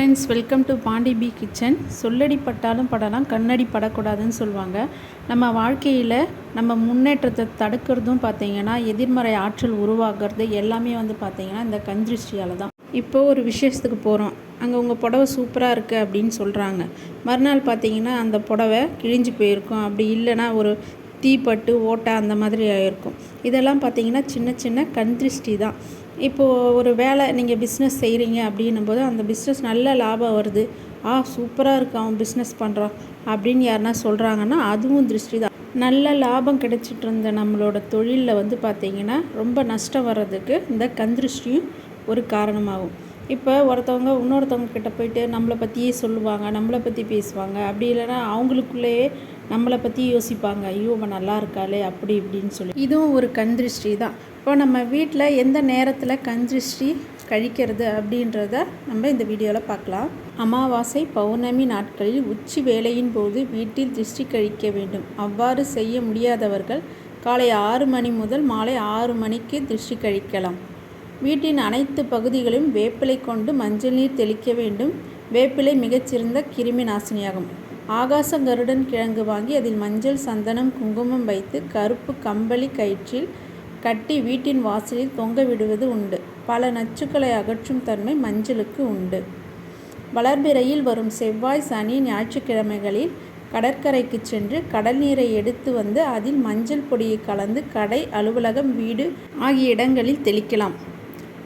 Friends welcome to Pandi B kitchen சொல்லடி பட்டாலும் படலாம் கண்ணடி படக்கூடாதுன்னு சொல்லுவாங்க நம்ம வாழ்க்கையில் நம்ம முன்னேற்றத்தை தடுக்கிறதும் பார்த்தீங்கன்னா எதிர்மறை ஆற்றல் உருவாகிறது எல்லாமே வந்து பார்த்திங்கன்னா இந்த கஞ்சிருஷ்டியால் தான். இப்போ ஒரு விசேஷத்துக்கு போகிறோம் அங்கே உங்கள் புடவை சூப்பராக இருக்குது அப்படின்னு சொல்கிறாங்க மறுநாள் பார்த்தீங்கன்னா அந்த புடவை கிழிஞ்சு போயிருக்கும். அப்படி இல்லைன்னா ஒரு தீப்பட்டு ஓட்டை அந்த மாதிரி ஆகிருக்கும் இதெல்லாம் பார்த்தீங்கன்னா சின்ன சின்ன கந்திருஷ்டி தான். இப்போது ஒரு வேலை நீங்கள் பிஸ்னஸ் செய்கிறீங்க அப்படின்னும் போது அந்த பிஸ்னஸ் நல்ல லாபம் வருது. ஆ சூப்பராக இருக்கு அவன் பிஸ்னஸ் பண்ணுறான் அப்படின்னு யாருனா சொல்கிறாங்கன்னா அதுவும் திருஷ்டி தான். நல்ல லாபம் கிடைச்சிட்டு இருந்த நம்மளோட தொழிலில் வந்து பார்த்திங்கன்னா ரொம்ப நஷ்டம் வர்றதுக்கு இந்த கந்திருஷ்டியும் ஒரு காரணமாகும். இப்போ ஒருத்தவங்க இன்னொருத்தவங்க கிட்ட போயிட்டு நம்மளை பற்றியே சொல்லுவாங்க நம்மளை பற்றி பேசுவாங்க. அப்படி இல்லைன்னா அவங்களுக்குள்ளேயே நம்மளை பற்றி யோசிப்பாங்க. ஐயோ அவன் நல்லா இருக்காளே அப்படி இப்படின்னு சொல்லி. இதுவும் ஒரு கந்திருஷ்டி தான். இப்போ நம்ம வீட்டில் எந்த நேரத்தில் கந்திருஷ்டி கழிக்கிறது அப்படின்றத நம்ம இந்த வீடியோவில் பார்க்கலாம். அமாவாசை பௌர்ணமி நாட்களில் உச்சி வேலையின் போது வீட்டில் திருஷ்டி கழிக்க வேண்டும். அவ்வாறு செய்ய முடியாதவர்கள் காலை ஆறு மணி முதல் மாலை ஆறு மணிக்கு திருஷ்டி கழிக்கலாம். வீட்டின் அனைத்து பகுதிகளிலும் வேப்பிலை கொண்டு மஞ்சள் நீர் தெளிக்க வேண்டும். வேப்பிலை மிகச்சிறந்த கிருமி நாசினியாகும். ஆகாச கருடன் கிழங்கு வாங்கி அதில் மஞ்சள் சந்தனம் குங்குமம் வைத்து கருப்பு கம்பளி கயிற்றில் கட்டி வீட்டின் வாசலில் தொங்க விடுவது உண்டு. பல நச்சுக்களை அகற்றும் தன்மை மஞ்சளுக்கு உண்டு. வளர்பிறையில் வரும் செவ்வாய் சனி ஞாயிற்றுக்கிழமைகளில் கடற்கரைக்கு சென்று கடல் நீரை எடுத்து வந்து அதில் மஞ்சள் பொடியை கலந்து கடை அலுவலகம் வீடு ஆகிய இடங்களில் தெளிக்கலாம்.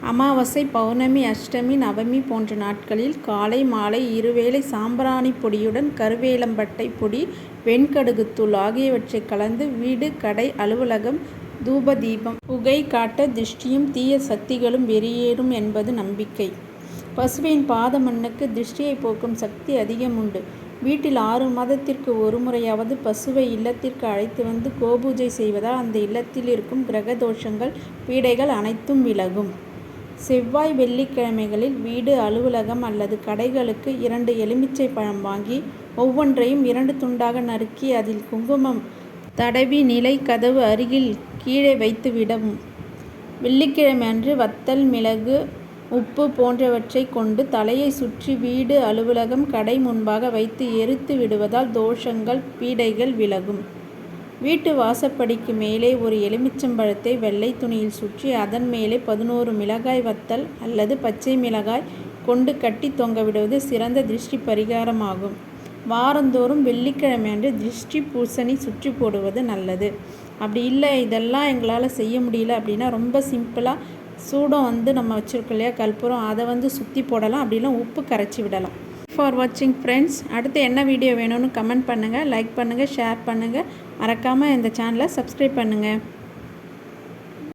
அமாவாசை பௌர்ணமி அஷ்டமி நவமி போன்ற நாட்களில் காலை மாலை இருவேளை சாம்பிராணி பொடியுடன் கருவேலம்பட்டை பொடி வெண்கடுகுத்தூள் ஆகியவற்றை கலந்து வீடு கடை அலுவலகம் தூப தீபம் புகை காட்ட திருஷ்டியும் தீய சக்திகளும் வெளியேறும் என்பது நம்பிக்கை. பசுவின் பாத மண்ணுக்கு திருஷ்டியை போக்கும் சக்தி அதிகம் உண்டு. வீட்டில் ஆறு மாதத்திற்கு ஒரு முறையாவது பசுவை இல்லத்திற்கு அழைத்து வந்து கோபூஜை செய்வதால் அந்த இல்லத்தில் இருக்கும் கிரக தோஷங்கள் பீடைகள் அனைத்தும் விலகும். செவ்வாய் வெள்ளிக்கிழமைகளில் வீடு அலுவலகம் அல்லது கடைகளுக்கு இரண்டு எலுமிச்சை பழம் வாங்கி ஒவ்வொன்றையும் இரண்டு துண்டாக நறுக்கி அதில் குங்குமம் தடவி நிலை கதவு அருகில் கீழே வைத்து விடவும் வெள்ளிக்கிழமை அன்று வத்தல் மிளகு உப்பு போன்றவற்றை கொண்டு தலையை சுற்றி வீடு அலுவலகம் கடை முன்பாக வைத்து எரித்து விடுவதால் தோஷங்கள் பீடைகள் விலகும். வீட்டு வாசப்படிக்கு மேலே ஒரு எலுமிச்சம்பழத்தை வெள்ளை துணியில் சுற்றி அதன் மேலே பதினோரு மிளகாய் வத்தல் அல்லது பச்சை மிளகாய் கொண்டு கட்டி தொங்கவிடுவது சிறந்த திருஷ்டி பரிகாரமாகும். வாரந்தோறும் வெள்ளிக்கிழமை அன்று திருஷ்டி பூசணி சுற்றி போடுவது நல்லது. அப்படி இல்லை இதெல்லாம் எங்களால் செய்ய முடியல அப்படின்னா ரொம்ப சிம்பிளாக சூடம் வந்து நம்ம வச்சுருக்கோம் இல்லையா கற்பூரம் அதை வந்து சுற்றி போடலாம். அப்படிலாம் உப்பு கரைச்சி விடலாம். ஃபார் வாட்சிங் ஃப்ரெண்ட்ஸ் அடுத்து என்ன வீடியோ வேணும்னு கமெண்ட் பண்ணுங்கள் லைக் பண்ணுங்கள் ஷேர் பண்ணுங்கள் மறக்காமல் இந்த சேனலை சப்ஸ்கிரைப் பண்ணுங்கள்